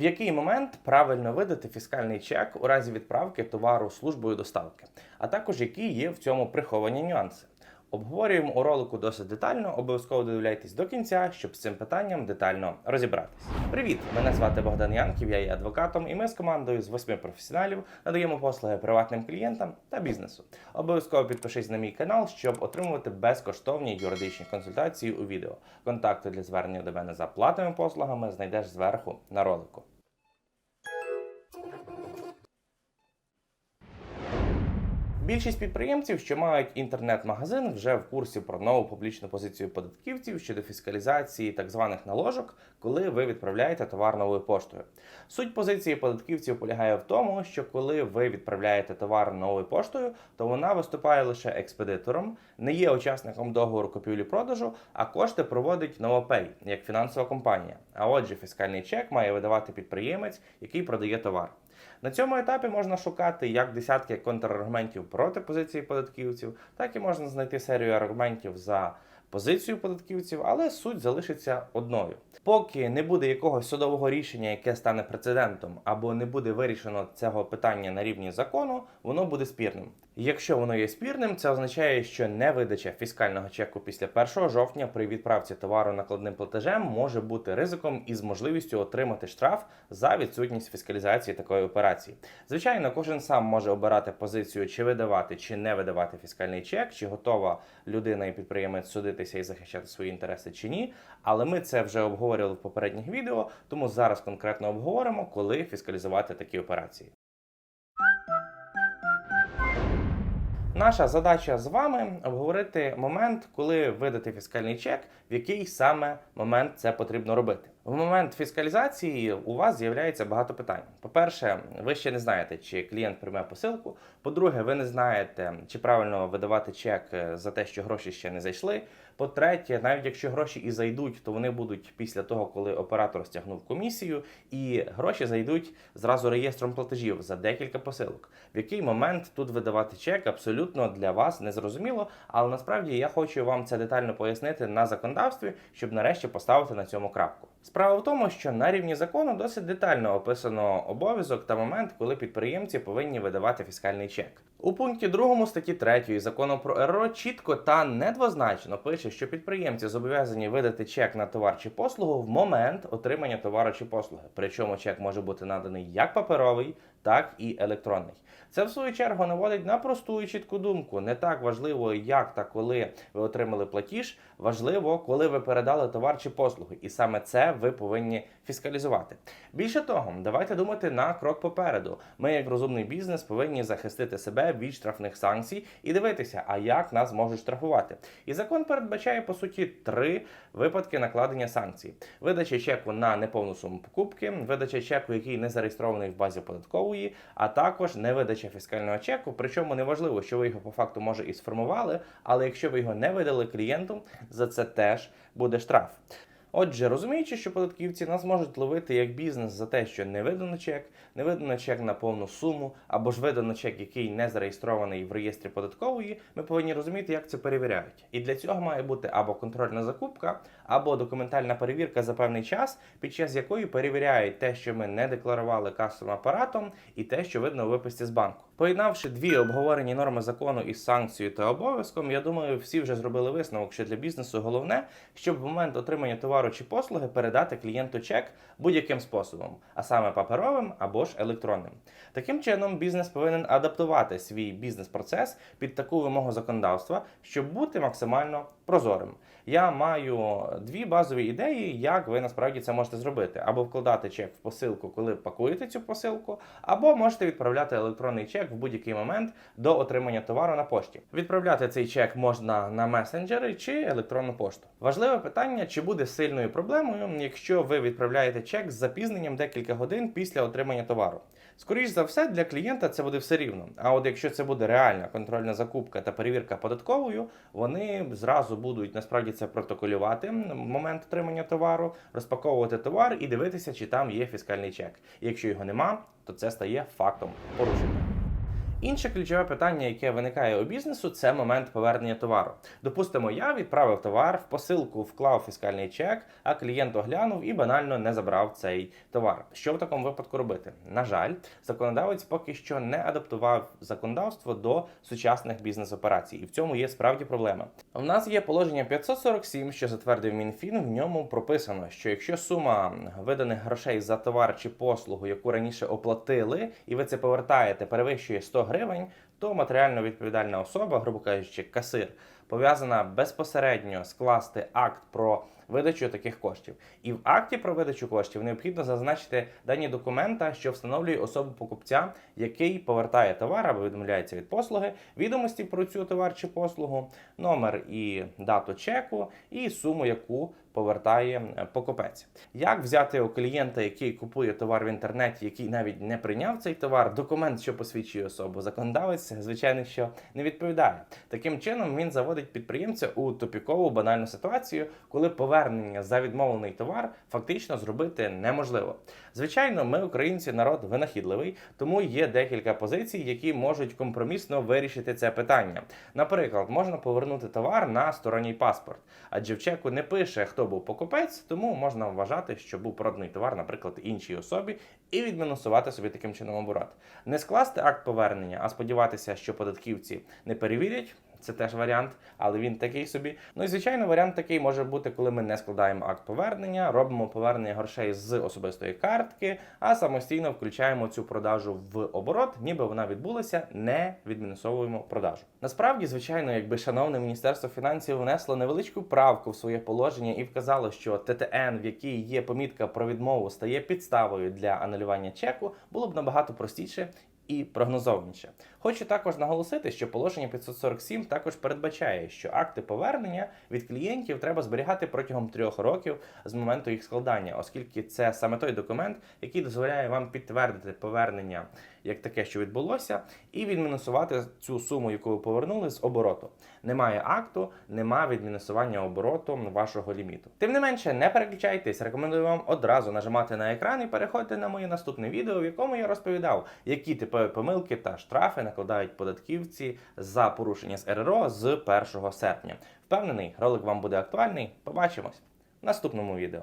В який момент правильно видати фіскальний чек у разі відправки товару службою доставки, а також які є в цьому приховані нюанси. Обговорюємо у ролику досить детально. Обов'язково додивляйтесь до кінця, щоб з цим питанням детально розібратись. Привіт! Мене звати Богдан Янків, я є адвокатом, і ми з командою з восьми професіоналів надаємо послуги приватним клієнтам та бізнесу. Обов'язково підпишись на мій канал, щоб отримувати безкоштовні юридичні консультації у відео. Контакти для звернення до мене за платними послугами знайдеш зверху на ролику. Більшість підприємців, що мають інтернет-магазин, вже в курсі про нову публічну позицію податківців щодо фіскалізації так званих наложок, коли ви відправляєте товар новою поштою. Суть позиції податківців полягає в тому, що коли ви відправляєте товар новою поштою, то вона виступає лише експедитором, не є учасником договору купівлі-продажу, а кошти проводить Новопей як фінансова компанія. А отже, фіскальний чек має видавати підприємець, який продає товар. На цьому етапі можна шукати як десятки контраргументів проти позиції податківців, так і можна знайти серію аргументів за позицію податківців, але суть залишиться одною. Поки не буде якогось судового рішення, яке стане прецедентом, або не буде вирішено цього питання на рівні закону, воно буде спірним. Якщо воно є спірним, це означає, що невидача фіскального чеку після 1 жовтня при відправці товару накладним платежем може бути ризиком із можливістю отримати штраф за відсутність фіскалізації такої операції. Звичайно, кожен сам може обирати позицію, чи видавати, чи не видавати фіскальний чек, чи готова людина і підприємець судитися і захищати свої інтереси чи ні. Але ми це вже обговорювали в попередніх відео, тому зараз конкретно обговоримо, коли фіскалізувати такі операції. Наша задача з вами обговорити момент, коли видати фіскальний чек, в який саме момент це потрібно робити. В момент фіскалізації у вас з'являється багато питань. По-перше, ви ще не знаєте, чи клієнт прийме посилку. По-друге, ви не знаєте, чи правильно видавати чек е, за те, що гроші ще не зайшли. По-третє, навіть якщо гроші і зайдуть, то вони будуть після того, коли оператор стягнув комісію, і гроші зайдуть зразу реєстром платежів за декілька посилок. В який момент тут видавати чек абсолютно для вас не зрозуміло, але насправді я хочу вам це детально пояснити на законодавстві, щоб нарешті поставити на цьому крапку. Справа в тому, що на рівні закону досить детально описано обов'язок та момент, коли підприємці повинні видавати фіскальний чек. У пункті 2 статті 3 закону про РРО чітко та недвозначно пише, що підприємці зобов'язані видати чек на товар чи послугу в момент отримання товару чи послуги. Причому чек може бути наданий як паперовий, так і електронний. Це в свою чергу наводить на просту і чітку думку. Не так важливо, як та коли ви отримали платіж, важливо, коли ви передали товар чи послуги, і саме це ви повинні фіскалізувати. Більше того, давайте думати на крок попереду. Ми, як розумний бізнес, повинні захистити себе від штрафних санкцій і дивитися, а як нас можуть штрафувати. І закон передбачає по суті три випадки накладення санкцій: видача чеку на неповну суму покупки, видача чеку, який не зареєстрований в базі податкової, а також невидача фіскального чеку. Причому неважливо, що ви його по факту може і сформували, але якщо ви його не видали клієнту, за це теж буде штраф. Отже, розуміючи, що податківці нас можуть ловити як бізнес за те, що не видано чек, не видано чек на повну суму, або ж видано чек, який не зареєстрований в реєстрі податкової, ми повинні розуміти, як це перевіряють. І для цього має бути або контрольна закупка, або документальна перевірка за певний час, під час якої перевіряють те, що ми не декларували касовим апаратом, і те, що видно у виписці з банку. Поєднавши дві обговорені норми закону із санкцією та обов'язком, я думаю, всі вже зробили висновок, що для бізнесу головне, щоб в момент отримання товару чи послуги передати клієнту чек будь-яким способом, а саме паперовим або ж електронним. Таким чином, бізнес повинен адаптувати свій бізнес-процес під таку вимогу законодавства, щоб бути максимально прозорим. Я маю дві базові ідеї, як ви насправді це можете зробити: або вкладати чек в посилку, коли пакуєте цю посилку, або можете відправляти електронний чек в будь-який момент до отримання товару на пошті. Відправляти цей чек можна на месенджери чи електронну пошту. Важливе питання, чи буде сильною проблемою, якщо ви відправляєте чек з запізненням декілька годин після отримання товару. Скоріше за все, для клієнта це буде все рівно. А от якщо це буде реальна контрольна закупка та перевірка податковою, вони зразу будуть насправді це протоколювати в момент отримання товару, розпаковувати товар і дивитися, чи там є фіскальний чек. І якщо його нема, то це стає фактом порушення. Інше ключове питання, яке виникає у бізнесу, це момент повернення товару. Допустимо, я відправив товар в посилку, вклав фіскальний чек, а клієнт оглянув і банально не забрав цей товар. Що в такому випадку робити? На жаль, законодавець поки що не адаптував законодавство до сучасних бізнес-операцій, і в цьому є справді проблема. У нас є положення 547, що затвердив Мінфін. В ньому прописано, що якщо сума виданих грошей за товар чи послугу, яку раніше оплатили, і ви це повертаєте, перевищує 100 гривень, то матеріально відповідальна особа, грубо кажучи, касир, пов'язана безпосередньо скласти акт про видачу таких коштів. І в акті про видачу коштів необхідно зазначити дані документа, що встановлює особу покупця, який повертає товар або відмовляється від послуги, відомості про цю товар чи послугу, номер і дату чеку, і суму, яку повертає е, покупець. Як взяти у клієнта, який купує товар в інтернеті, який навіть не прийняв цей товар, документ, що посвідчує особу, законодавець, звичайно, що не відповідає. Таким чином він заводить підприємця у тупікову банальну ситуацію, коли повернення за відмовлений товар фактично зробити неможливо. Звичайно, ми, українці, народ винахідливий, тому є декілька позицій, які можуть компромісно вирішити це питання. Наприклад, можна повернути товар на сторонній паспорт, адже в чеку не пише, хто був покупець, тому можна вважати, що був проданий товар, наприклад, іншій особі, і відмінусувати собі таким чином оборот. Не скласти акт повернення, а сподіватися, що податківці не перевірять. Це теж варіант, але він такий собі. Ну і звичайно, варіант такий може бути, коли ми не складаємо акт повернення, робимо повернення грошей з особистої картки, а самостійно включаємо цю продажу в оборот, ніби вона відбулася, не відмінусовуємо продажу. Насправді, звичайно, якби шановне міністерство фінансів внесло невеличку правку в своє положення і вказало, що ТТН, в якій є помітка про відмову, стає підставою для анулювання чеку, було б набагато простіше і прогнозовніше. Хочу також наголосити, що положення 547 також передбачає, що акти повернення від клієнтів треба зберігати протягом трьох років з моменту їх складання, оскільки це саме той документ, який дозволяє вам підтвердити повернення як таке, що відбулося, і відмінусувати цю суму, яку ви повернули з обороту. Немає акту, немає відмінусування обороту вашого ліміту. Тим не менше, не переключайтесь, рекомендую вам одразу нажимати на екран і переходьте на моє наступне відео, в якому я розповідав, які типові помилки та штрафи накладають податківці за порушення з РРО з 1 серпня. Впевнений, ролик вам буде актуальний. Побачимось в наступному відео.